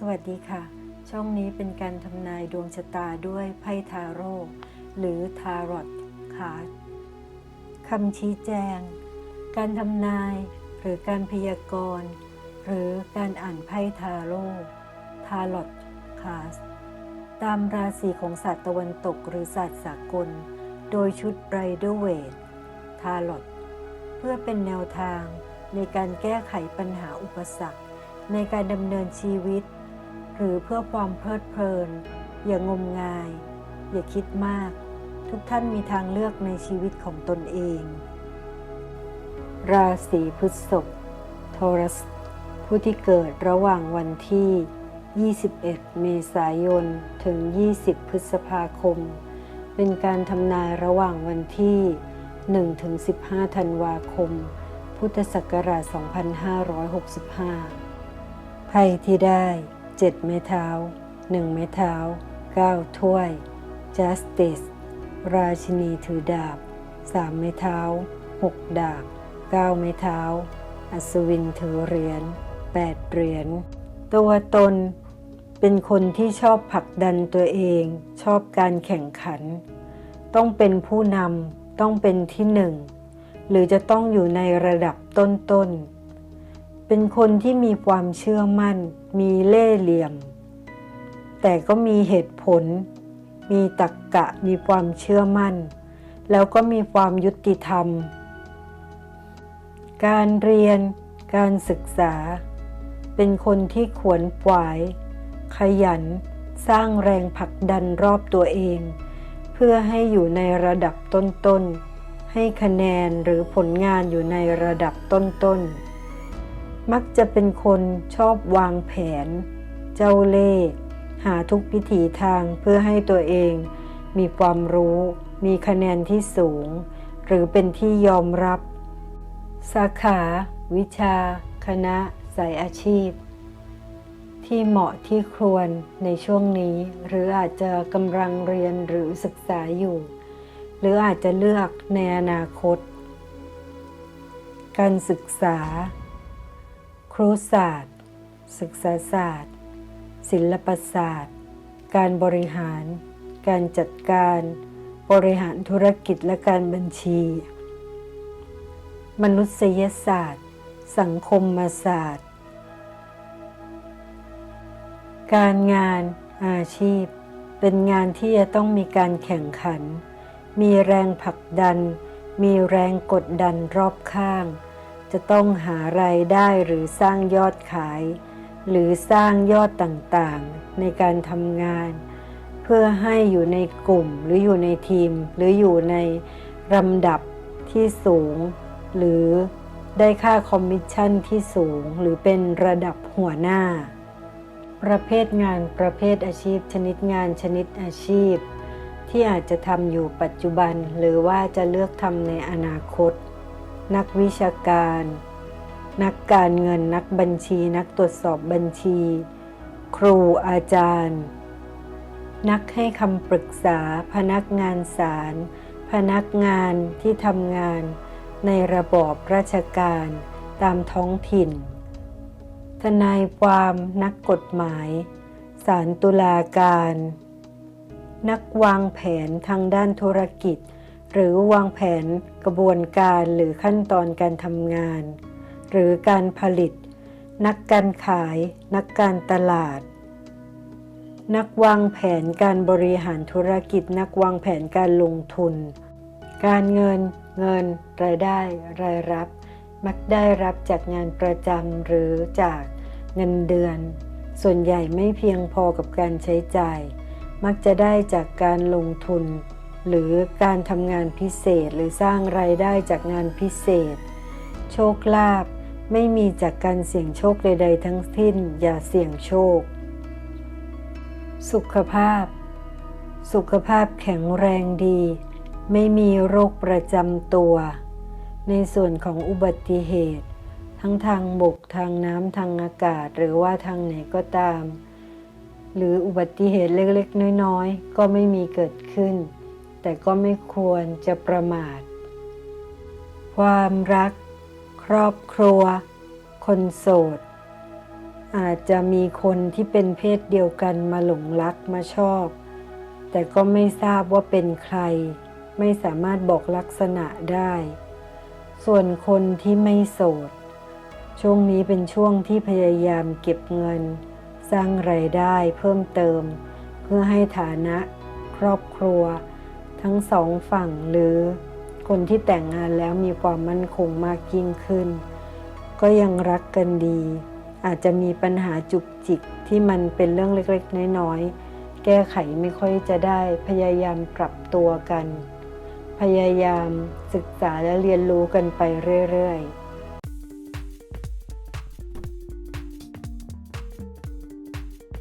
สวัสดีค่ะ ช่องนี้เป็นการทำนายดวงชะตาด้วยไพ่ทาโร่หรือทารอตคาร์ดคำชี้แจง การทำนายหรือการพยากรณ์หรือการอ่านไพ่ทาโร่ทารอตคาร์ดตามราศีของศาสตร์ตะวันตกหรือศาสตร์สากล โดยชุดไรเดอร์เวททารอตเพื่อเป็นแนวทางในการแก้ไขปัญหาอุปสรรค ในการดำเนินชีวิต หรือเพื่อความเพลิดเพลิน อย่างมงาย อย่าคิดมาก ทุกท่านมีทางเลือกในชีวิตของตนเอง ราศีพฤษภโทรัส ผู้ที่เกิดระหว่างวันที่ 21 เมษายน ถึง 20 พฤษภาคม เป็นการทำนายระหว่างวันที่1ถึง15 ธันวาคม พุทธศักราช 2565ไพ่ที่ได้ 7 ไม้เท้า 1 ไม้เท้า 9 ถ้วย Justice ราชินีถือดาบ 3 ไม้เท้า 6 ดาบ 9 ไม้เท้า อัศวินถือเหรียญ 8 เหรียญ ตัวตน เป็นคนที่ชอบผลักดันตัวเอง ชอบการแข่งขัน ต้องเป็นผู้นำ ต้องเป็นที่หนึ่ง หรือจะต้องอยู่ในระดับต้นๆ เป็นคนที่มีความเชื่อมั่น มีเล่ห์เหลี่ยม แต่ก็มีเหตุผล มีตรรกกะมีความเชื่อมั่น แล้วก็มีความยุติธรรม การเรียน การศึกษา เป็นคนที่ขวนขวาย ขยัน สร้างแรงผลักดันรอบตัวเอง เพื่อให้อยู่ในระดับต้นๆให้คะแนนหรือผลงานอยู่ในระดับต้นๆ มักจะเป็นคนชอบวางแผน เจ้าเล่ห์หาทุกพิถีทางเพื่อให้ตัวเอง มีความรู้ มีคะแนนที่สูง หรือเป็นที่ยอมรับ สาขา วิชา คณะ สายอาชีพ ที่เหมาะที่ควรในช่วงนี้ หรืออาจจะกำลังเรียนหรือศึกษาอยู่ หรืออาจจะเลือกในอนาคต การศึกษา ครุศาสตร์ ศึกษาศาสตร์ ศิลปศาสตร์ การบริหาร การจัดการ บริหารธุรกิจและการบัญชี มนุษยศาสตร์ สังคมศาสตร์ การงานอาชีพ เป็นงานที่จะต้องมีการแข่งขัน มีแรงผลักดัน มีแรงกดดันรอบข้าง จะต้องหารายได้หรือสร้างยอดขาย หรือสร้างยอดต่างๆ ในการทำงาน เพื่อให้อยู่ในกลุ่มหรืออยู่ในทีม หรืออยู่ในลำดับที่สูง หรือได้ค่าคอมมิชชั่นที่สูง หรือเป็นระดับหัวหน้า ประเภทงานประเภทอาชีพ ชนิดงานชนิดอาชีพ ที่อาจจะทำอยู่ปัจจุบัน หรือว่าจะเลือกทำในอนาคต นักวิชาการ นักการเงินนักบัญชี นักตรวจสอบบัญชี ครูอาจารย์ นักให้คำปรึกษาพนักงานศาลพนักงานที่ทำงานในระบอบราชการตามท้องถิ่น ทนายความนักกฎหมาย ศาลตุลาการ นักวางแผนทางด้านธุรกิจ หรือวางแผนกระบวนการหรือขั้นตอนการทำงาน หรือการผลิต นักการขาย นักการตลาด นักวางแผนการบริหารธุรกิจ นักวางแผนการลงทุน การเงิน เงิน รายได้ รายรับ มักได้รับจากงานประจำหรือจากเงินเดือน ส่วนใหญ่ไม่เพียงพอกับการใช้จ่าย มักจะได้จากการลงทุน หรือการทำงานพิเศษหรือสร้างรายได้จากงานพิเศษ โชคลาภไม่มีจากการเสี่ยงโชคใด ๆ ทั้งสิ้น อย่าเสี่ยงโชค สุขภาพ สุขภาพแข็งแรงดี ไม่มีโรคประจำตัว ในส่วนของอุบัติเหตุ ทั้งทางบกทางน้ำทางอากาศ หรือว่าทางไหนก็ตาม หรืออุบัติเหตุเล็กๆ น้อยๆ ก็ไม่มีเกิดขึ้น แต่ก็ไม่ควรจะประมาท ความรัก ครอบครัว คนโสด อาจจะมีคนที่เป็นเพศเดียวกันมาหลงรักมาชอบ แต่ก็ไม่ทราบว่าเป็นใคร ไม่สามารถบอกลักษณะได้ ส่วนคนที่ไม่โสด ช่วงนี้เป็นช่วงที่พยายามเก็บเงิน สร้างไรายได้เพิ่มเติม เพื่อให้ฐานะครอบครัว ทั้งสองฝั่งหรือคนที่แต่งงานแล้วมีความมั่นคงมากยิ่งขึ้น ก็ยังรักกันดี อาจจะมีปัญหาจุกจิกที่มันเป็นเรื่องเล็กๆ น้อยๆ แก้ไขไม่ค่อยจะได้พยายามปรับตัวกัน พยายามศึกษาและเรียนรู้กันไปเรื่อยๆ